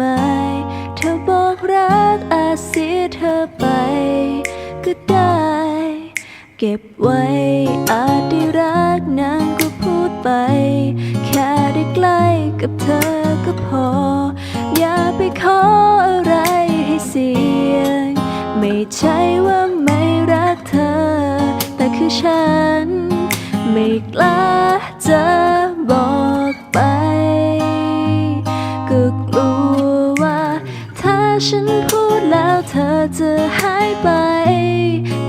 ไมเธอบอกรักอาเสียเธอไป ก็ได้ เก็บไว้อาจได้รักนางก็พูดไป แค่ได้ใกล้กับเธอก็พอ อย่าไปขออะไรให้เสียง ไม่ใช่ว่าไม่รักเธอ แต่คือฉัน ไม่กล้าเจอ พูดแล้วเธอจะหายไป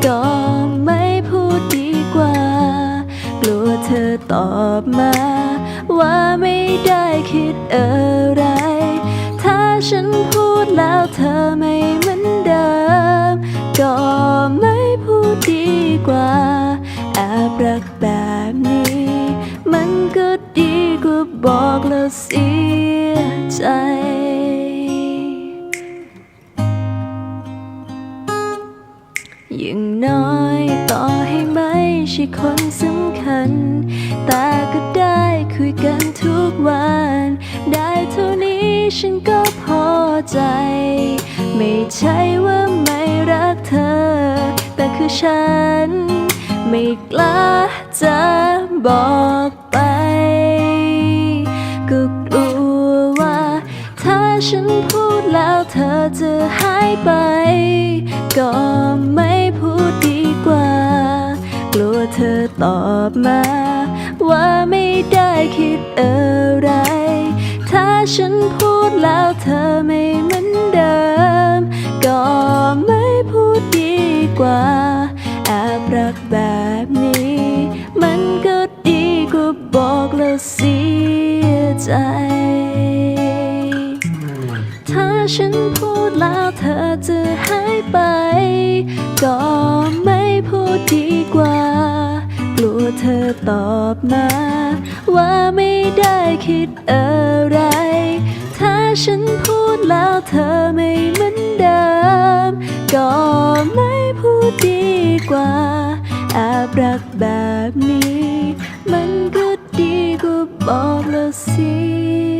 ก็ไม่พูดดีกว่า กลัวเธอตอบมา ว่าไม่ได้คิดอะไร ถ้าฉันพูดแล้วเธอไม่เหมือนเดิม ก็ไม่พูดดีกว่าแอบรักแบบนี้ มันก็ดีกว่าบอกแล้วเสียใจ น้อยต่อให้ไม่ใช่คนสำคัญ แต่ก็ได้คุยกันทุกวัน ได้เท่านี้ฉันก็พอใจ ไม่ใช่ว่าไม่รักเธอ แต่คือฉัน ไม่กล้าจะบอกไป ก็กลัวว่า ถ้าฉันพูดแล้วเธอจะหายไป อบมา ว่าไม่ได้คิดอะไร ถ้าฉันพูดแล้วเธอไม่เหมือนเดิม ก็ไม่พูดดีกว่าแอบรักแบบนี้ มันก็ดีกว่าบอกแล้วเสียใจ ถ้าฉันพูดแล้วเธอจะหายไป ก็ไม่พูด ตอบมา ว่าไม่ได้คิดอะไร ถ้าฉันพูดแล้วเธอไม่เหมือนเดิม ก็ไม่พูดดีกว่าแอบรักแบบนี้ มันก็ดีกว่าบอกแล้วสิ